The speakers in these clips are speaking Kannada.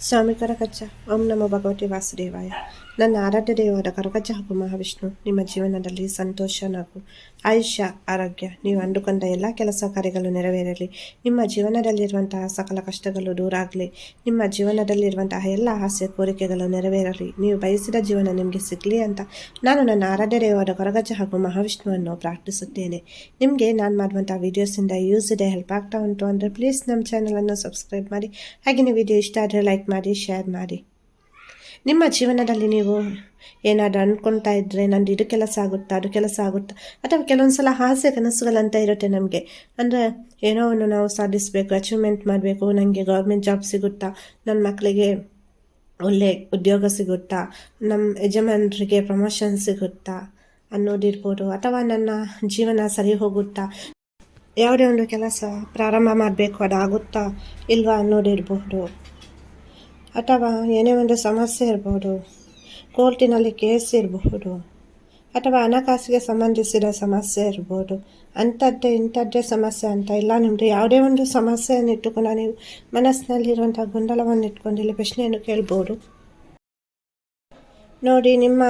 స్వామి కరకచ్చ ఓం నమో భగవతి వాసుదేవాయ ನನ್ನ ಆರಾಧ್ಯ ದೇವರ ಕರಗಜ್ಜ ಹಾಗೂ ಮಹಾವಿಷ್ಣು, ನಿಮ್ಮ ಜೀವನದಲ್ಲಿ ಸಂತೋಷ ಹಾಗೂ ಆಯುಷ್ಯ, ಆರೋಗ್ಯ, ನೀವು ಅಂದುಕೊಂಡ ಎಲ್ಲ ಕೆಲಸ ಕಾರ್ಯಗಳು ನೆರವೇರಲಿ. ನಿಮ್ಮ ಜೀವನದಲ್ಲಿರುವಂತಹ ಸಕಲ ಕಷ್ಟಗಳು ದೂರ ಆಗಲಿ. ನಿಮ್ಮ ಜೀವನದಲ್ಲಿರುವಂತಹ ಎಲ್ಲ ಆಸೆ, ಕೋರಿಕೆಗಳು ನೆರವೇರಲಿ. ನೀವು ಬಯಸಿದ ಜೀವನ ನಿಮಗೆ ಸಿಗಲಿ ಅಂತ ನಾನು ನನ್ನ ಆರಾಧ್ಯ ದೇವರ ಕರಗಜ್ಜ ಹಾಗೂ ಮಹಾವಿಷ್ಣುವನ್ನು ಪ್ರಾರ್ಥಿಸುತ್ತೇನೆ. ನಿಮಗೆ ನಾನು ಮಾಡುವಂಥ ವೀಡಿಯೋಸಿಂದ ಯೂಸ್ ಇದೆ ಹೆಲ್ಪ್ ಆಗ್ತಾ ಉಂಟು ಅಂದರೆ ಪ್ಲೀಸ್ ನಮ್ಮ ಚಾನಲನ್ನು ಸಬ್ಸ್ಕ್ರೈಬ್ ಮಾಡಿ. ಹಾಗೆಯೇ ವಿಡಿಯೋ ಇಷ್ಟ ಆದರೆ ಲೈಕ್ ಮಾಡಿ ಶೇರ್ ಮಾಡಿ. ನಿಮ್ಮ ಜೀವನದಲ್ಲಿ ನೀವು ಏನಾದರೂ ಅಂದ್ಕೊಳ್ತಾ ಇದ್ದರೆ ನಂದು ಇದು ಕೆಲಸ ಆಗುತ್ತಾ, ಅದು ಕೆಲಸ ಆಗುತ್ತಾ? ಅಥವಾ ಕೆಲವೊಂದು ಸಲ ಆಸೆ ಕನಸುಗಳಂತ ಇರುತ್ತೆ ನಮಗೆ. ಅಂದರೆ ಏನೋ ಒಂದು ನಾವು ಸಾಧಿಸಬೇಕು ಅಚೀವ್ಮೆಂಟ್ ಮಾಡಬೇಕು ನನಗೆ ಗೌರ್ಮೆಂಟ್ ಜಾಬ್ ಸಿಗುತ್ತಾ ನನ್ನ ಮಕ್ಕಳಿಗೆ ಒಳ್ಳೆ ಉದ್ಯೋಗ ಸಿಗುತ್ತಾ ನಮ್ಮ ಯಜಮಾನರಿಗೆ ಪ್ರಮೋಷನ್ ಸಿಗುತ್ತಾ ಅನ್ನೋದಿರ್ಬೋದು, ಅಥವಾ ನನ್ನ ಜೀವನ ಸರಿ ಹೋಗುತ್ತಾ? ಯಾವುದೇ ಒಂದು ಕೆಲಸ ಪ್ರಾರಂಭ ಮಾಡಬೇಕು, ಅದಾಗುತ್ತಾ, ಇಲ್ವಾ ಅನ್ನೋದಿರಬಹುದು ಅಥವಾ ಏನೇ ಒಂದು ಸಮಸ್ಯೆ ಇರಬಹುದು ಕೋರ್ಟಿನಲ್ಲಿ ಕೇಸ್ ಇರಬಹುದು ಅಥವಾ ಹಣಕಾಸಿಗೆ ಸಂಬಂಧಿಸಿದ ಸಮಸ್ಯೆ ಇರ್ಬೋದು, ಅಂಥದ್ದೇ, ಇಂಥದ್ದೇ ಸಮಸ್ಯೆ ಅಂತ ಇಲ್ಲ. ನಿಮ್ಮದು ಯಾವುದೇ ಒಂದು ಸಮಸ್ಯೆಯನ್ನು ಇಟ್ಟುಕೊಂಡು ನೀವು ಮನಸ್ಸಿನಲ್ಲಿರುವಂಥ ಗೊಂದಲವನ್ನು ಇಟ್ಕೊಂಡು ಇಲ್ಲಿ ಪ್ರಶ್ನೆಯನ್ನು ಕೇಳ್ಬೋದು. ನೋಡಿ, ನಿಮ್ಮ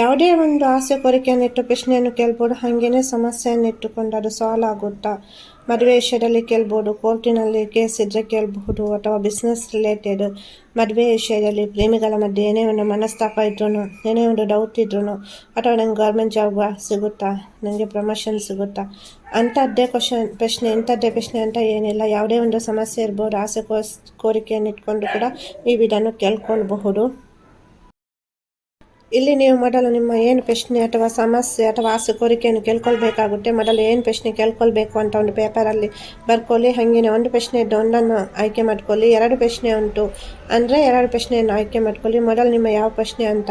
ಯಾವುದೇ ಒಂದು ಆಸೆ ಕೋರಿಕೆಯನ್ನಿಟ್ಟು ಪ್ರಶ್ನೆಯನ್ನು ಕೇಳ್ಬೋದು. ಹಾಗೇನೆ ಸಮಸ್ಯೆಯನ್ನು ಇಟ್ಟುಕೊಂಡು ಅದು ಸಾಲ್ವ್ ಆಗುತ್ತಾ? ಮದುವೆ ವಿಷಯದಲ್ಲಿ ಕೇಳ್ಬೋದು, ಕೋರ್ಟಿನಲ್ಲಿ ಕೇಸ್ ಇದ್ದರೆ ಕೇಳಬಹುದು ಅಥವಾ ಬಿಸ್ನೆಸ್ ರಿಲೇಟೆಡ್ ಮದುವೆ ವಿಷಯದಲ್ಲಿ ಪ್ರೇಮಿಗಳ ಮಧ್ಯೆ ಏನೇ ಒಂದು ಮನಸ್ತಾಪ ಇದ್ರೂ ಏನೇ ಒಂದು ಡೌಟ್ ಇದ್ರೂ ಅಥವಾ ನಂಗೆ ಗೌರ್ಮೆಂಟ್ ಜಾಬ್ ಸಿಗುತ್ತಾ ನನಗೆ ಪ್ರಮೋಷನ್ ಸಿಗುತ್ತಾ, ಅಂಥದ್ದೇ ಕ್ವಶನ್ ಪ್ರಶ್ನೆ, ಇಂಥದ್ದೇ ಪ್ರಶ್ನೆ ಅಂತ ಏನಿಲ್ಲ. ಯಾವುದೇ ಒಂದು ಸಮಸ್ಯೆ ಇರ್ಬೋದು, ಆಸೆ ಕೋರಿಕೆಯನ್ನು ಇಟ್ಕೊಂಡು ಕೂಡ ನೀವು ಇದನ್ನು ಕೇಳ್ಕೊಳ್ಬಹುದು. ಇಲ್ಲಿ ನೀವು ಮೊದಲು ನಿಮ್ಮ ಏನು ಪ್ರಶ್ನೆ ಅಥವಾ ಸಮಸ್ಯೆ ಅಥವಾ ಆಸೆ ಕೋರಿಕೆಯನ್ನು ಕೇಳ್ಕೊಳ್ಬೇಕಾಗುತ್ತೆ. ಮೊದಲು ಏನು ಪ್ರಶ್ನೆ ಕೇಳ್ಕೊಳ್ಬೇಕು ಅಂತ ಒಂದು ಪೇಪರಲ್ಲಿ ಬರ್ಕೊಳ್ಳಿ. ಹಾಗೆಯೇ ಒಂದು ಪ್ರಶ್ನೆ ಇದ್ದು ಒಂದನ್ನು ಆಯ್ಕೆ ಮಾಡ್ಕೊಳ್ಳಿ. ಎರಡು ಪ್ರಶ್ನೆ ಉಂಟು ಅಂದರೆ ಎರಡು ಪ್ರಶ್ನೆಯನ್ನು ಆಯ್ಕೆ ಮಾಡ್ಕೊಳ್ಳಿ. ಮೊದಲು ನಿಮ್ಮ ಯಾವ ಪ್ರಶ್ನೆ ಅಂತ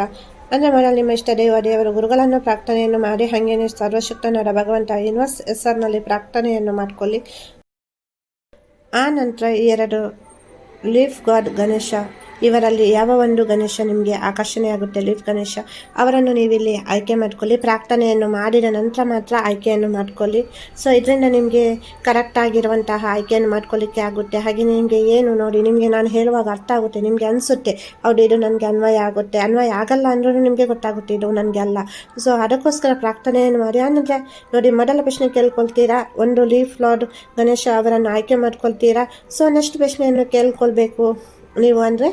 ಅಂದರೆ ಮೊದಲು ನಿಮ್ಮ ಇಷ್ಟ ದೇವ ದೇವರು ಗುರುಗಳನ್ನು ಪ್ರಾರ್ಥನೆಯನ್ನು ಮಾಡಿ, ಹಾಗೇನೆ ಸರ್ವಶಕ್ತನಾದ ಭಗವಂತ ಯೂನಿವರ್ಸ್ ಹೆಸರಿನಲ್ಲಿ ಪ್ರಾರ್ಥನೆಯನ್ನು ಮಾಡ್ಕೊಳ್ಳಿ. ಆ ನಂತರ ಈ ಎರಡು ಲೀಫ್ ಗಾಡ್ ಗಣೇಶ ಇವರಲ್ಲಿ ಯಾವ ಒಂದು ಗಣೇಶ ನಿಮಗೆ ಆಕರ್ಷಣೆಯಾಗುತ್ತೆ? ಲೀಫ್ ಗಣೇಶ. ಅವರನ್ನು ನೀವಿಲ್ಲಿ ಆಯ್ಕೆ ಮಾಡ್ಕೊಳ್ಳಿ. ಪ್ರಾರ್ಥನೆಯನ್ನು ಮಾಡಿದ ನಂತರ ಮಾತ್ರ ಆಯ್ಕೆಯನ್ನು ಮಾಡ್ಕೊಳ್ಳಿ. ಸೊ ಇದರಿಂದ ನಿಮಗೆ ಕರೆಕ್ಟ್ ಆಗಿರುವಂತಹ ಆಯ್ಕೆಯನ್ನು ಮಾಡ್ಕೊಳ್ಳಿಕ್ಕೆ ಆಗುತ್ತೆ. ಹಾಗೆ ನಿಮಗೆ ಏನು ನೋಡಿ, ನಿಮಗೆ ನಾನು ಹೇಳುವಾಗ ಅರ್ಥ ಆಗುತ್ತೆ, ನಿಮಗೆ ಅನಿಸುತ್ತೆ, ಹೌದು, ಇದು ನನಗೆ ಅನ್ವಯ ಆಗುತ್ತೆ. ಅನ್ವಯ ಆಗಲ್ಲ ಅಂದ್ರೂ ನಿಮಗೆ ಗೊತ್ತಾಗುತ್ತೆ, ಇದು ನನಗೆ ಅಲ್ಲ. ಸೊ ಅದಕ್ಕೋಸ್ಕರ ಪ್ರಾರ್ಥನೆಯನ್ನು ಮಾಡಿ. ಅಂದರೆ ನೋಡಿ, ಮೊದಲ ಪ್ರಶ್ನೆ ಕೇಳ್ಕೊಳ್ತೀರಾ? ಒಂದು ಲೀಫ್ ಲಾರ್ಡ್ ಗಣೇಶ ಅವರನ್ನು ಆಯ್ಕೆ ಮಾಡ್ಕೊಳ್ತೀರಾ? ಸೊ ನೆಕ್ಸ್ಟ್ ಪ್ರಶ್ನೆಯನ್ನು ಕೇಳ್ಕೊಳ್ಬೇಕು. ನೀವು ಅಂದರೆ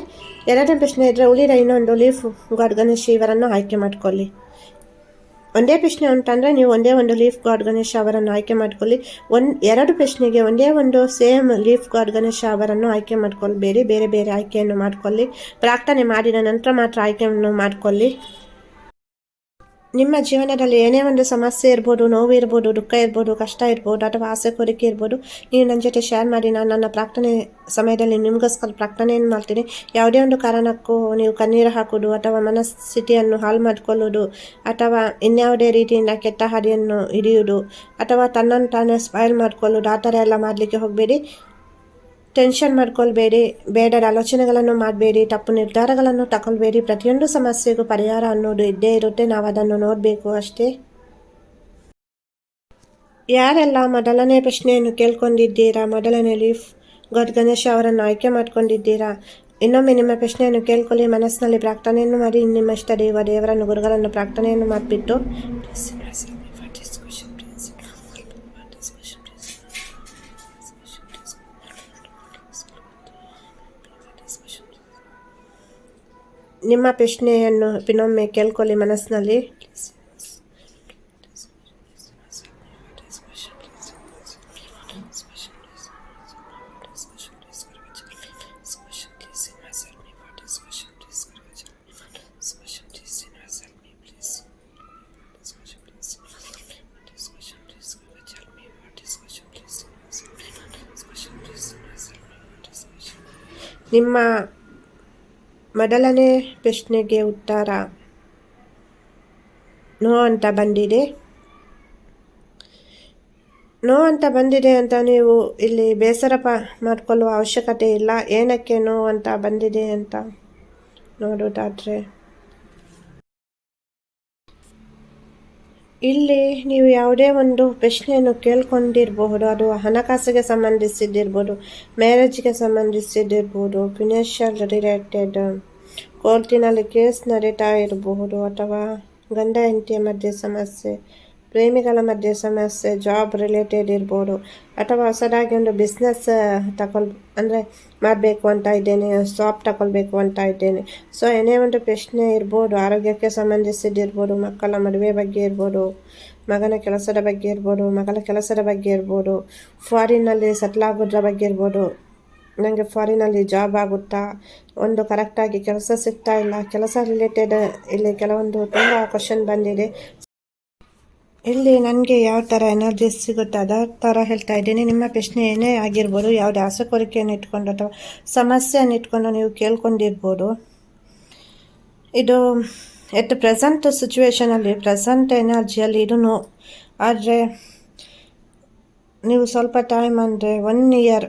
ಎರಡನೇ ಪ್ರಶ್ನೆ ಇದ್ದರೆ ಉಳಿದ ಇನ್ನೊಂದು ಲೀಫ್ ಗಾಡ್ ಗಣೇಶ್ ಇವರನ್ನು ಆಯ್ಕೆ ಮಾಡ್ಕೊಳ್ಳಿ. ಒಂದೇ ಪ್ರಶ್ನೆ ಉಂಟಂದರೆ ನೀವು ಒಂದೇ ಒಂದು ಲೀಫ್ ಗಾಡ್ ಗಣೇಶ ಅವರನ್ನು ಆಯ್ಕೆ ಮಾಡ್ಕೊಳ್ಳಿ. ಒಂದು, ಎರಡು ಪ್ರಶ್ನೆಗೆ ಒಂದೇ ಒಂದು ಸೇಮ್ ಲೀಫ್ ಗಾಡ್ ಗಣೇಶ ಅವರನ್ನು ಆಯ್ಕೆ ಮಾಡ್ಕೊಳ್ಬೇಡಿ. ಬೇರೆ ಬೇರೆ ಆಯ್ಕೆಯನ್ನು ಮಾಡ್ಕೊಳ್ಳಿ. ಪ್ರಾರ್ಥನೆ ಮಾಡಿದ ನಂತರ ಮಾತ್ರ ಆಯ್ಕೆಯನ್ನು ಮಾಡ್ಕೊಳ್ಳಿ. ನಿಮ್ಮ ಜೀವನದಲ್ಲಿ ಏನೇ ಒಂದು ಸಮಸ್ಯೆ ಇರ್ಬೋದು, ನೋವು ಇರ್ಬೋದು, ದುಃಖ ಇರ್ಬೋದು, ಕಷ್ಟ ಇರ್ಬೋದು ಅಥವಾ ಆಸೆ ಕೋರಿಕೆ ಇರ್ಬೋದು, ನೀವು ನನ್ನ ಜೊತೆ ಶೇರ್ ಮಾಡಿ, ನಾನು ನನ್ನ ಪ್ರಾರ್ಥನೆ ಸಮಯದಲ್ಲಿ ನಿಮಗೋಸ್ಕರ ಪ್ರಾರ್ಥನೆಯನ್ನು ಮಾಡ್ತೀನಿ. ಯಾವುದೇ ಒಂದು ಕಾರಣಕ್ಕೂ ನೀವು ಕಣ್ಣೀರು ಹಾಕೋದು ಅಥವಾ ಮನಸ್ಥಿತಿಯನ್ನು ಹಾಳು ಮಾಡಿಕೊಳ್ಳೋದು ಅಥವಾ ಇನ್ಯಾವುದೇ ರೀತಿಯಿಂದ ಕೆಟ್ಟ ಹಾದಿಯನ್ನು ಹಿಡಿಯುವುದು ಅಥವಾ ತನ್ನನ್ನು ತಾನೇ ಸ್ಪೈಲ್ ಮಾಡ್ಕೊಳ್ಳೋದು ಆ ಥರ ಎಲ್ಲ ಮಾಡಲಿಕ್ಕೆ ಹೋಗಬೇಡಿ. ಟೆನ್ಷನ್ ಮಾಡ್ಕೊಳ್ಬೇಡಿ, ಬೇಡರ ಆಲೋಚನೆಗಳನ್ನು ಮಾಡಬೇಡಿ, ತಪ್ಪು ನಿರ್ಧಾರಗಳನ್ನು ತಗೊಳ್ಬೇಡಿ. ಪ್ರತಿಯೊಂದು ಸಮಸ್ಯೆಗೂ ಪರಿಹಾರ ಅನ್ನೋದು ಇದ್ದೇ ಇರುತ್ತೆ ನಾವು ಅದನ್ನು ನೋಡಬೇಕು ಅಷ್ಟೇ. ಯಾರೆಲ್ಲ ಮೊದಲನೇ ಪ್ರಶ್ನೆಯನ್ನು ಕೇಳ್ಕೊಂಡಿದ್ದೀರಾ? ಮೊದಲನೇ ಲೀಫ್ ಗಡ್ ಗಣೇಶ್ ಅವರನ್ನು ಆಯ್ಕೆ ಮಾಡ್ಕೊಂಡಿದ್ದೀರಾ? ಇನ್ನೊಮ್ಮೆ ನಿಮ್ಮ ಪ್ರಶ್ನೆಯನ್ನು ಕೇಳ್ಕೊಳ್ಳಿ, ಮನಸ್ಸಿನಲ್ಲಿ ಪ್ರಾರ್ಥನೆಯನ್ನು ಮಾಡಿ ನಿಮ್ಮ ಇಷ್ಟ ದೇವ ದೇವರನ್ನು, ಗುರುಗಳನ್ನು ಪ್ರಾರ್ಥನೆಯನ್ನು ಮಾಡಿಬಿಟ್ಟು. ನಿಮ್ಮ ಪ್ರಶ್ನೆಯನ್ನು ಇನ್ನೊಮ್ಮೆ ಕೇಳ್ಕೊಳ್ಳಿ ಮನಸ್ಸಿನಲ್ಲಿ. ನಿಮ್ಮ ಮೊದಲನೇ ಪ್ರಶ್ನೆಗೆ ಉತ್ತರ. ನೋ ಅಂತ ಬಂದಿದೆ. ನೋ ಅಂತ ಬಂದಿದೆ ಅಂತ ನೀವು ಇಲ್ಲಿ ಬೇಸರ ಪ ಮಾಡಿಕೊಳ್ಳುವ ಅವಶ್ಯಕತೆ ಇಲ್ಲ. ಏನಕ್ಕೆ ನೋ ಅಂತ ಬಂದಿದೆ ಅಂತ ನೋಡೋದಾದರೆ ಇಲ್ಲಿ ನೀವು ಯಾವುದೇ ಒಂದು ಪ್ರಶ್ನೆಯನ್ನು ಕೇಳ್ಕೊಂಡಿರಬಹುದು, ಅದು ಹಣಕಾಸಿಗೆ ಸಂಬಂಧಿಸಿದ್ದಿರ್ಬೋದು, ಮ್ಯಾರೇಜ್ಗೆ ಸಂಬಂಧಿಸಿದ್ದಿರ್ಬೋದು ಫಿನಾನ್ಷಿಯಲ್ ರಿಲೇಟೆಡ್ ಕೋರ್ಟಿನಲ್ಲಿ ಕೇಸ್ ನಡೀತಾ ಇರಬಹುದು, ಅಥವಾ ಗಂಡ ಹೆಂಡತಿಯ ಮಧ್ಯೆ ಸಮಸ್ಯೆ ಪ್ರೇಮಿಗಳ ಮಧ್ಯೆ ಸಮಸ್ಯೆ ಜಾಬ್ ರಿಲೇಟೆಡ್ ಇರ್ಬೋದು ಅಥವಾ ಹೊಸದಾಗಿ ಒಂದು ಬಿಸ್ನೆಸ್ ತಗೊಳ್ ಅಂದರೆ ಮಾಡಬೇಕು ಅಂತ ಇದ್ದೇನೆ ಶಾಪ್ ತಗೊಳ್ಬೇಕು ಅಂತ ಇದ್ದೇನೆ. ಸೊ ಏನೇ ಒಂದು ಪ್ರಶ್ನೆ ಇರ್ಬೋದು, ಆರೋಗ್ಯಕ್ಕೆ ಸಂಬಂಧಿಸಿದ್ದಿರ್ಬೋದು ಮಕ್ಕಳ ಮದುವೆ ಬಗ್ಗೆ ಇರ್ಬೋದು, ಮಗನ ಕೆಲಸದ ಬಗ್ಗೆ ಇರ್ಬೋದು, ಮಗಳ ಕೆಲಸದ ಬಗ್ಗೆ ಇರ್ಬೋದು ಫಾರಿನ್ನಲ್ಲಿ ಸೆಟ್ಲ್ ಆಗೋದ್ರ ಬಗ್ಗೆ ಇರ್ಬೋದು ನನಗೆ ಫಾರಿನಲ್ಲಿ ಜಾಬ್ ಆಗುತ್ತಾ, ಒಂದು ಕರೆಕ್ಟಾಗಿ ಕೆಲಸ ಸಿಗ್ತಾ ಇಲ್ಲ, ಕೆಲಸ ರಿಲೇಟೆಡ್ ಇಲ್ಲಿ ಕೆಲವೊಂದು ತುಂಬ ಕ್ವಶನ್ ಬಂದಿದೆ. ಇಲ್ಲಿ ನನಗೆ ಯಾವ ಥರ ಎನರ್ಜಿ ಸಿಗುತ್ತೆ ಅದೇ ಥರ ಹೇಳ್ತಾ ಇದ್ದೀನಿ. ನಿಮ್ಮ ಪ್ರಶ್ನೆ ಏನೇ ಆಗಿರ್ಬೋದು, ಯಾವುದೇ ಆಸೆ ಕೋರಿಕೆಯನ್ನು ಇಟ್ಕೊಂಡು ಅಥವಾ ಸಮಸ್ಯೆಯನ್ನು ಇಟ್ಕೊಂಡು ನೀವು ಕೇಳ್ಕೊಂಡಿರ್ಬೋದು. ಇದು ಎಟ್ ಪ್ರೆಸೆಂಟ್ ಸಿಚುವೇಷನಲ್ಲಿ ಪ್ರೆಸೆಂಟ್ ಎನರ್ಜಿಯಲ್ಲಿ ಇದು ನೋ ಆದರೆ, ನೀವು ಸ್ವಲ್ಪ ಟೈಮ್ ಅಂದರೆ one year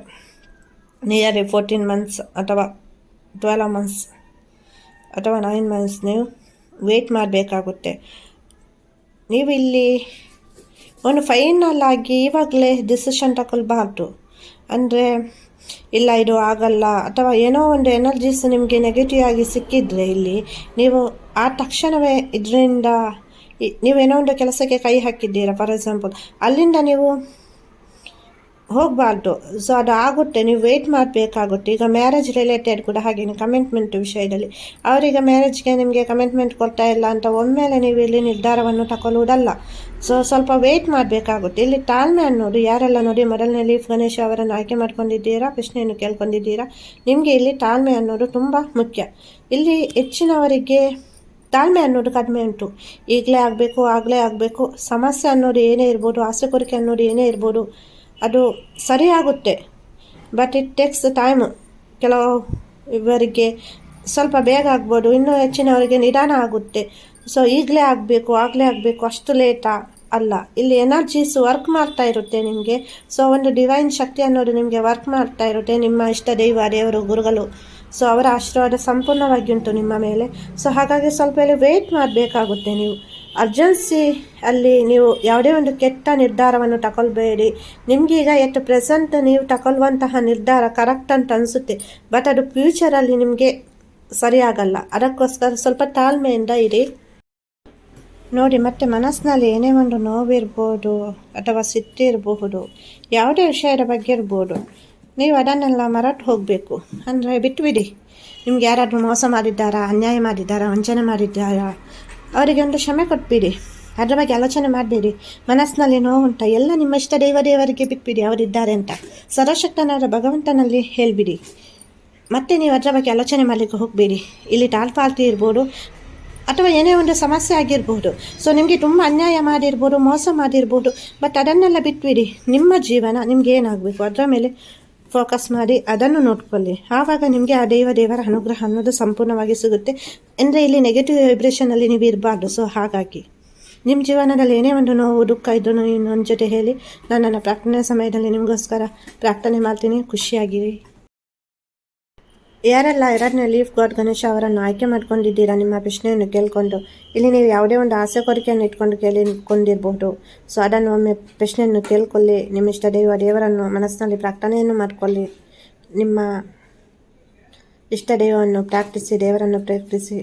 nearly fourteen months ಅಥವಾ ಟ್ವೆಲ್ವ್ ಮಂತ್ಸ್ ಅಥವಾ ನೈನ್ ಮಂತ್ಸ್ ನೀವು ವೇಟ್ ಮಾಡಬೇಕಾಗುತ್ತೆ. ನೀವು ಇಲ್ಲಿ ಒಂದು ಫೈನಲ್ ಆಗಿ ಇವಾಗಲೇ ಡಿಸಿಷನ್ ತಗೊಳ್ಬಾರ್ದು ಅಂದರೆ, ಇಲ್ಲ, ಇದು ಆಗಲ್ಲ, ಅಥವಾ ಏನೋ ಒಂದು ಎನರ್ಜೀಸ್ ನಿಮಗೆ ನೆಗೆಟಿವ್ ಆಗಿ ಸಿಕ್ಕಿದ್ರೆ ಇಲ್ಲಿ ನೀವು ಆ ತಕ್ಷಣವೇ ಇದರಿಂದ ನೀವೇನೋ ಒಂದು ಕೆಲಸಕ್ಕೆ ಕೈ ಹಾಕಿದ್ದೀರಾ ಫಾರ್ ಎಕ್ಸಾಂಪಲ್ ಅಲ್ಲಿಂದ ನೀವು ಹೋಗಬಾರ್ದು. ಸೊ ಅದು ಆಗುತ್ತೆ ನೀವು ವೆಯ್ಟ್ ಮಾಡಬೇಕಾಗುತ್ತೆ. ಈಗ ಮ್ಯಾರೇಜ್ ರಿಲೇಟೆಡ್ ಕೂಡ ಹಾಗೇನೆ ಕಮಿಟ್ಮೆಂಟ್ ವಿಷಯದಲ್ಲಿ. ಅವರೀಗ ಮ್ಯಾರೇಜ್ಗೆ ನಿಮಗೆ ಕಮಿಟ್ಮೆಂಟ್ ಕೊಡ್ತಾ ಇಲ್ಲ ಅಂತ ಒಮ್ಮೆಲೆ ನೀವು ಇಲ್ಲಿ ನಿರ್ಧಾರವನ್ನು ತಗೊಳ್ಳುವುದಲ್ಲ ಸೊ ಸ್ವಲ್ಪ ವೆಯ್ಟ್ ಮಾಡಬೇಕಾಗುತ್ತೆ. ಇಲ್ಲಿ ತಾಳ್ಮೆ ಅನ್ನೋದು ಯಾರೆಲ್ಲ ನೋಡಿ ಮೊದಲನೇ ಲೀಫ್ ಗಣೇಶ ಅವರನ್ನು ಆಯ್ಕೆ ಮಾಡ್ಕೊಂಡಿದ್ದೀರಾ ಪ್ರಶ್ನೆಯನ್ನು ಕೇಳ್ಕೊಂಡಿದ್ದೀರಾ, ನಿಮಗೆ ಇಲ್ಲಿ ತಾಳ್ಮೆ ಅನ್ನೋದು ತುಂಬ ಮುಖ್ಯ. ಇಲ್ಲಿ ಹೆಚ್ಚಿನವರಿಗೆ ತಾಳ್ಮೆ ಅನ್ನೋದು ಕಡಿಮೆ ಉಂಟು. ಈಗಲೇ ಆಗಬೇಕು, ಆಗಲೇ ಆಗಬೇಕು. ಸಮಸ್ಯೆ ಅನ್ನೋದು ಏನೇ ಇರ್ಬೋದು, ಆಸೆ ಕೊರಿಕೆ ಅನ್ನೋದು ಏನೇ ಇರ್ಬೋದು ಅದು ಸರಿಯಾಗುತ್ತೆ. ಬಟ್ ಇಟ್ ಟೇಕ್ಸ್ ಟೈಮ್ ಕೆಲವು ಇವರಿಗೆ ಸ್ವಲ್ಪ ಬೇಗ ಆಗ್ಬೋದು, ಇನ್ನೂ ಹೆಚ್ಚಿನವರಿಗೆ ನಿಧಾನ ಆಗುತ್ತೆ. ಸೊ ಈಗಲೇ ಆಗಬೇಕು, ಆಗಲೇ ಆಗಬೇಕು, ಅಷ್ಟು ಲೇಟಾ ಅಲ್ಲ. ಇಲ್ಲಿ ಎನರ್ಜೀಸ್ ವರ್ಕ್ ಮಾಡ್ತಾ ಇರುತ್ತೆ ನಿಮಗೆ. ಸೊ ಒಂದು ಡಿವೈನ್ ಶಕ್ತಿ ಅನ್ನೋದು ನಿಮಗೆ ವರ್ಕ್ ಮಾಡ್ತಾ ಇರುತ್ತೆ ನಿಮ್ಮ ಇಷ್ಟ ದೈವ ದೇವರು ಗುರುಗಳು. ಸೊ ಅವರ ಆಶೀರ್ವಾದ ಸಂಪೂರ್ಣವಾಗಿ ಉಂಟು ನಿಮ್ಮ ಮೇಲೆ. ಸೊ ಹಾಗಾಗಿ ಸ್ವಲ್ಪ ಇಲ್ಲಿ ವೇಟ್ ಮಾಡಬೇಕಾಗುತ್ತೆ ನೀವು. ಅರ್ಜೆನ್ಸಿ ಅಲ್ಲಿ ನೀವು ಯಾವುದೇ ಒಂದು ಕೆಟ್ಟ ನಿರ್ಧಾರವನ್ನು ತಗೊಳ್ಬೇಡಿ. ನಿಮಗೀಗ ಎಟ್ ಪ್ರೆಸೆಂಟ್ ನೀವು ತಗೊಳ್ಳುವಂತಹ ನಿರ್ಧಾರ ಕರೆಕ್ಟ್ ಅಂತ ಅನಿಸುತ್ತೆ. ಬಟ್ ಅದು ಫ್ಯೂಚರಲ್ಲಿ ನಿಮಗೆ ಸರಿಯಾಗಲ್ಲ. ಅದಕ್ಕೋಸ್ಕರ ಸ್ವಲ್ಪ ತಾಳ್ಮೆಯಿಂದ ಇರಿ. ನೋಡಿ, ಮತ್ತೆ ಮನಸ್ಸಿನಲ್ಲಿ ಏನೇ ಒಂದು ನೋವಿರ್ಬೋದು ಅಥವಾ ಸಿಟ್ಟಿರಬಹುದು ಯಾವುದೇ ವಿಷಯದ ಬಗ್ಗೆ ಇರ್ಬೋದು ನೀವು ಅದನ್ನೆಲ್ಲ ಮರಟು ಹೋಗಬೇಕು. ಅಂದರೆ ಬಿಟ್ಟುಬಿಡಿ ನಿಮ್ಗೆ ಯಾರಾದರೂ ಮೋಸ ಮಾಡಿದ್ದಾರಾ, ಅನ್ಯಾಯ ಮಾಡಿದ್ದಾರಾ, ವಂಚನೆ ಮಾಡಿದ್ದಾರಾ, ಅವರಿಗೆ ಒಂದು ಕ್ಷಮೆ ಕೊಟ್ಬಿಡಿ. ಅದರ ಬಗ್ಗೆ ಆಲೋಚನೆ ಮಾಡಬೇಡಿ. ಮನಸ್ಸಿನಲ್ಲಿ ನೋವುಂಟ ಎಲ್ಲ ನಿಮ್ಮ ಇಷ್ಟ ದೇವ ದೇವರಿಗೆ ಬಿಟ್ಬಿಡಿ ಅವರಿದ್ದಾರೆ ಅಂತ. ಸರ್ವಶಕ್ತನಾದ ಭಗವಂತನಲ್ಲಿ ಹೇಳಿಬಿಡಿ. ಮತ್ತೆ ನೀವು ಅದರ ಬಗ್ಗೆ ಆಲೋಚನೆ ಮಾಡಲಿಕ್ಕೆ ಹೋಗಬೇಡಿ. ಇಲ್ಲಿ ಟಾಲ್ಪಾಲ್ತಿ ಇರ್ಬೋದು. ಅಥವಾ ಏನೇ ಒಂದು ಸಮಸ್ಯೆ ಆಗಿರ್ಬೋದು. ಸೊ ನಿಮಗೆ ತುಂಬ ಅನ್ಯಾಯ ಮಾಡಿರ್ಬೋದು, ಮೋಸ ಮಾಡಿರ್ಬೋದು. ಬಟ್ ಅದನ್ನೆಲ್ಲ ಬಿಟ್ಬಿಡಿ. ನಿಮ್ಮ ಜೀವನ ನಿಮ್ಗೆ ಏನಾಗಬೇಕು? ಅದರ ಮೇಲೆ ಫೋಕಸ್ ಮಾಡಿ ಅದನ್ನು ನೋಡ್ಕೊಳ್ಳಿ. ಆವಾಗ ನಿಮಗೆ ಆ ದೇವ ದೇವರ ಅನುಗ್ರಹ ಅನ್ನೋದು ಸಂಪೂರ್ಣವಾಗಿ ಸಿಗುತ್ತೆ. ಅಂದರೆ ಇಲ್ಲಿ ನೆಗೆಟಿವ್ ವೈಬ್ರೇಷನಲ್ಲಿ ನೀವು ಇರಬಾರ್ದು. ಸೊ ಹಾಗಾಗಿ ನಿಮ್ಮ ಜೀವನದಲ್ಲಿ ಏನೇ ಒಂದು ನೋವು, ದುಃಖ ಇದ್ದು ನೀವು ನನ್ನ ಜೊತೆ ಹೇಳಿ. ನಾನು ನನ್ನ ಪ್ರಾರ್ಥನೆ ಸಮಯದಲ್ಲಿ ನಿಮಗೋಸ್ಕರ ಪ್ರಾರ್ಥನೆ ಮಾಡ್ತೀನಿ. ಖುಷಿಯಾಗಿರಿ. ಯಾರೆಲ್ಲ ಎರಡನೇ ಲೀಫ್ ಗಾಡ್ ಗಣೇಶ ಅವರನ್ನು ಆಯ್ಕೆ ಮಾಡ್ಕೊಂಡಿದ್ದೀರಾ? ನಿಮ್ಮ ಪ್ರಶ್ನೆಯನ್ನು ಕೇಳಿಕೊಂಡು. ಇಲ್ಲಿ ನೀವು ಯಾವುದೇ ಒಂದು ಆಸೆ ಕೋರಿಕೆಯನ್ನು ಇಟ್ಕೊಂಡು ಕೇಳಿಕೊಂಡಿರಬಹುದು ಸೊ, ಅದನ್ನು ಒಮ್ಮೆ ಪ್ರಶ್ನೆಯನ್ನು ಕೇಳಿಕೊಳ್ಳಿ. ನಿಮ್ಮ ಇಷ್ಟ ದೇವ ದೇವರನ್ನು ಮನಸ್ಸಿನಲ್ಲಿ ಪ್ರಾರ್ಥನೆಯನ್ನು ಮಾಡಿಕೊಳ್ಳಿ. ನಿಮ್ಮ ಇಷ್ಟ ದೇವವನ್ನು ಪ್ರಾರ್ಥಿಸಿ, ದೇವರನ್ನು ಪ್ರಾರ್ಥಿಸಿ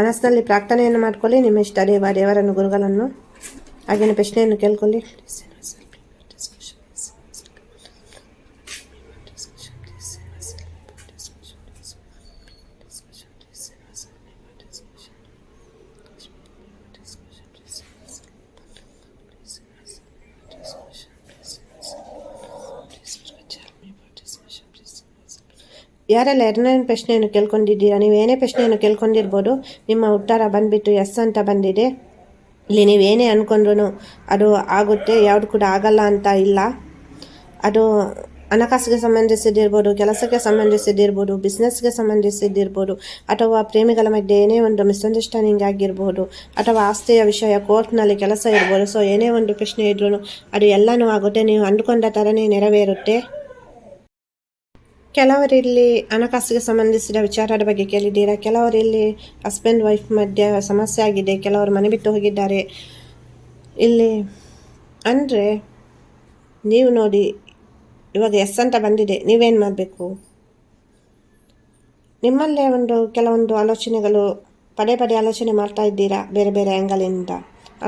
ಮನಸ್ಸಿನಲ್ಲಿ ಪ್ರಾರ್ಥನೆಯನ್ನು ಮಾಡ್ಕೊಳ್ಳಿ ನಿಮ್ಮ ಇಷ್ಟ ದೇವ ದೇವರನ್ನು ಗುರುಗಳನ್ನು ಹಾಗೆಯೇ ಪ್ರಶ್ನೆಯನ್ನು ಕೇಳ್ಕೊಳ್ಳಿ. ಯಾರೆಲ್ಲ ಎರಡನೇ ಪ್ರಶ್ನೆಯನ್ನು ಕೇಳ್ಕೊಂಡಿದ್ದೀರಾ? ನೀವು ಏನೇ ಪ್ರಶ್ನೆಯನ್ನು ಕೇಳ್ಕೊಂಡಿರ್ಬೋದು, ನಿಮ್ಮ ಉತ್ತರ ಬಂದುಬಿಟ್ಟು ಎಸ್ ಅಂತ ಬಂದಿದೆ. ಇಲ್ಲಿ ನೀವೇನೇ ಅಂದ್ಕೊಂಡ್ರೂ ಅದು ಆಗುತ್ತೆ, ಯಾವುದು ಕೂಡ ಆಗಲ್ಲ ಅಂತ ಇಲ್ಲ. ಅದು ಹಣಕಾಸಿಗೆ ಸಂಬಂಧಿಸಿದಿರ್ಬೋದು ಕೆಲಸಕ್ಕೆ ಸಂಬಂಧಿಸಿದಿರ್ಬೋದು ಬಿಸ್ನೆಸ್ಗೆ ಸಂಬಂಧಿಸಿದ್ದಿರ್ಬೋದು, ಅಥವಾ ಪ್ರೇಮಿಗಳ ಮಧ್ಯೆ ಏನೇ ಒಂದು ಮಿಸ್ಅಂಡರ್ಸ್ಟ್ಯಾಂಡಿಂಗ್ ಆಗಿರ್ಬೋದು, ಅಥವಾ ಆಸ್ತಿಯ ವಿಷಯ ಕೋರ್ಟ್ನಲ್ಲಿ ಕೆಲಸ ಇರ್ಬೋದು ಸೊ ಏನೇ ಒಂದು ಪ್ರಶ್ನೆ ಇದ್ರೂ ಅದು ಎಲ್ಲನೂ ಆಗುತ್ತೆ. ನೀವು ಅಂದ್ಕೊಂಡ ಥರನೇ ನೆರವೇರುತ್ತೆ. ಕೆಲವರಿಲ್ಲಿ ಹಣಕಾಸಿಗೆ ಸಂಬಂಧಿಸಿದ ವಿಚಾರದ ಬಗ್ಗೆ ಕೇಳಿದ್ದೀರಾ? ಕೆಲವರಿಲ್ಲಿ ಹಸ್ಬೆಂಡ್ ವೈಫ್ ಮಧ್ಯೆ ಸಮಸ್ಯೆ ಆಗಿದೆ, ಕೆಲವರು ಮನೆ ಬಿಟ್ಟು ಹೋಗಿದ್ದಾರೆ. ಇಲ್ಲಿ ಅಂದರೆ ನೀವು ನೋಡಿ, ಇವಾಗ ಎಸ್ ಅಂತ ಬಂದಿದೆ, ನೀವೇನು ಮಾಡಬೇಕು? ನಿಮ್ಮಲ್ಲೇ ಒಂದು ಕೆಲವೊಂದು ಆಲೋಚನೆಗಳು, ಪದೇ ಪದೇ ಆಲೋಚನೆ ಮಾಡ್ತಾ ಇದ್ದೀರಾ ಬೇರೆ ಬೇರೆ ಆ್ಯಂಗಲಿಂದ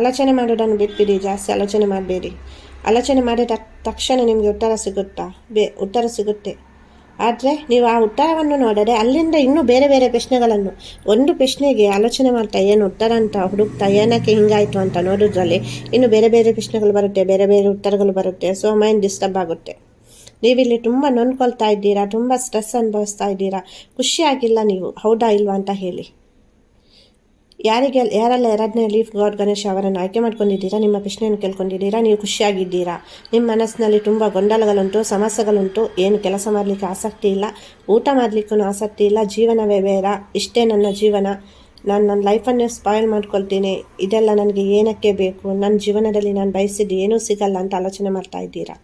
ಆಲೋಚನೆ ಮಾಡೋದನ್ನು ಬಿಟ್ಬಿಡಿ, ಜಾಸ್ತಿ ಆಲೋಚನೆ ಮಾಡಬೇಡಿ. ಆಲೋಚನೆ ಮಾಡಿದ ತಕ್ಷಣ ನಿಮಗೆ ಉತ್ತರ ಸಿಗುತ್ತಾ? ಬೇ, ಉತ್ತರ ಸಿಗುತ್ತೆ. ಆದರೆ ನೀವು ಆ ಉತ್ತರವನ್ನು ನೋಡದೆ ಅಲ್ಲಿಂದ ಇನ್ನೂ ಬೇರೆ ಬೇರೆ ಪ್ರಶ್ನೆಗಳನ್ನು, ಒಂದು ಪ್ರಶ್ನೆಗೆ ಆಲೋಚನೆ ಮಾಡ್ತಾ ಏನು ಉತ್ತರ ಅಂತ ಹುಡುಕ್ತಾ ಏನಕ್ಕೆ ಹಿಂಗಾಯಿತು ಅಂತ ನೋಡಿದ್ರಲ್ಲಿ ಇನ್ನು ಬೇರೆ ಬೇರೆ ಪ್ರಶ್ನೆಗಳು ಬರುತ್ತೆ, ಬೇರೆ ಬೇರೆ ಉತ್ತರಗಳು ಬರುತ್ತೆ ಸೊ ಮೈಂಡ್ ಡಿಸ್ಟರ್ಬ್ ಆಗುತ್ತೆ. ನೀವಿಲ್ಲಿ ತುಂಬ ನೊಂದ್ಕೊಳ್ತಾ ಇದ್ದೀರಾ, ತುಂಬ ಸ್ಟ್ರೆಸ್ ಅನುಭವಿಸ್ತಾ ಇದ್ದೀರಾ ಖುಷಿಯಾಗಿಲ್ಲ ನೀವು, ಹೌದಾ ಇಲ್ವಾ ಅಂತ ಹೇಳಿ. ಯಾರಿಗೆ, ಯಾರೆಲ್ಲ ಎರಡನೇ ಲೀಫ್ ಗಾಡ್ ಗಣೇಶ ಅವರನ್ನು ಆಯ್ಕೆ ಮಾಡ್ಕೊಂಡಿದ್ದೀರಾ, ನಿಮ್ಮ ಪ್ರಶ್ನೆಯನ್ನು ಕೇಳ್ಕೊಂಡಿದ್ದೀರಾ, ನೀವು ಖುಷಿಯಾಗಿದ್ದೀರಾ? ನಿಮ್ಮ ಮನಸ್ಸಿನಲ್ಲಿ ತುಂಬ ಗೊಂದಲಗಳುಂಟು, ಸಮಸ್ಯೆಗಳುಂಟು, ಏನು ಕೆಲಸ ಮಾಡಲಿಕ್ಕೆ ಆಸಕ್ತಿ ಇಲ್ಲ, ಊಟ ಮಾಡಲಿಕ್ಕೂ ಆಸಕ್ತಿ ಇಲ್ಲ, ಜೀವನವೇ ಬೇಡ, ಇಷ್ಟೇ ನನ್ನ ಜೀವನ. ನಾನು ನನ್ನ ಲೈಫನ್ನೇ ಸ್ಪಾಯ್ಲ್ ಮಾಡ್ಕೊಳ್ತೀನಿ, ಇದೆಲ್ಲ ನನಗೆ ಏನಕ್ಕೆ ಬೇಕು? ನನ್ನ ಜೀವನದಲ್ಲಿ ನಾನು ಬಯಸಿದ್ದು ಏನೂ ಸಿಗಲ್ಲ ಅಂತ ಆಲೋಚನೆ ಮಾಡ್ತಾ ಇದ್ದೀರಾ?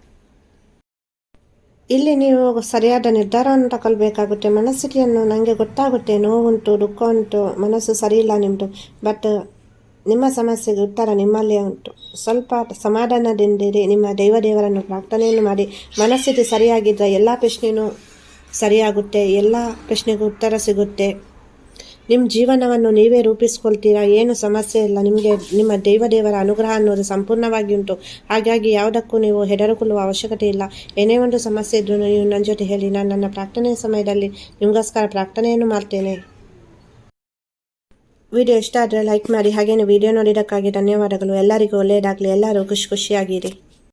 ಇಲ್ಲಿ ನೀವು ಸರಿಯಾದ ನಿರ್ಧಾರವನ್ನು ತಗೊಳ್ಬೇಕಾಗುತ್ತೆ. ಮನಸ್ಥಿತಿಯನ್ನು ನನಗೆ ಗೊತ್ತಾಗುತ್ತೆ. ನೋವುಂಟು ದುಃಖ ಉಂಟು ಮನಸ್ಸು ಸರಿಯಿಲ್ಲ ನಿಮ್ಮದು ಬಟ್ ನಿಮ್ಮ ಸಮಸ್ಯೆಗೆ ಉತ್ತರ ನಿಮ್ಮಲ್ಲೇ ಉಂಟು. ಸ್ವಲ್ಪ ಸಮಾಧಾನದಿಂದಿರಿ. ನಿಮ್ಮ ದೈವ ದೇವರನ್ನು ಪ್ರಾರ್ಥನೆಯನ್ನು ಮಾಡಿ. ಮನಸ್ಥಿತಿ ಸರಿಯಾಗಿದ್ದರೆ ಎಲ್ಲ ಪ್ರಶ್ನೆಯೂ ಸರಿಯಾಗುತ್ತೆ. ಎಲ್ಲ ಪ್ರಶ್ನೆಗೂ ಉತ್ತರ ಸಿಗುತ್ತೆ. ನಿಮ್ಮ ಜೀವನವನ್ನು ನೀವೇ ರೂಪಿಸ್ಕೊಳ್ತೀರಾ? ಏನು ಸಮಸ್ಯೆ ಇಲ್ಲ. ನಿಮಗೆ ನಿಮ್ಮ ದೇವದೇವರ ಅನುಗ್ರಹ ಅನ್ನೋದು ಸಂಪೂರ್ಣವಾಗಿ ಉಂಟು. ಹಾಗಾಗಿ ಯಾವುದಕ್ಕೂ ನೀವು ಹೆದರುಕೊಳ್ಳುವ ಅವಶ್ಯಕತೆ ಇಲ್ಲ. ಏನೇ ಒಂದು ಸಮಸ್ಯೆ ಇದ್ರೂ ನೀವು ನನ್ನ ಜೊತೆ ಹೇಳಿ. ನಾನು ನನ್ನ ಪ್ರಾರ್ಥನೆಯ ಸಮಯದಲ್ಲಿ ನಿಮಗೋಸ್ಕರ ಪ್ರಾರ್ಥನೆಯನ್ನು ಮಾಡ್ತೇನೆ. ವಿಡಿಯೋ ಇಷ್ಟ ಆದರೆ ಲೈಕ್ ಮಾಡಿ. ಹಾಗೆಯೇ ವಿಡಿಯೋ ನೋಡಿದ್ದಕ್ಕಾಗಿ ಧನ್ಯವಾದಗಳು. ಎಲ್ಲರಿಗೂ ಒಳ್ಳೆಯದಾಗಲಿ. ಎಲ್ಲರೂ ಖುಷಿ ಖುಷಿಯಾಗಿರಿ.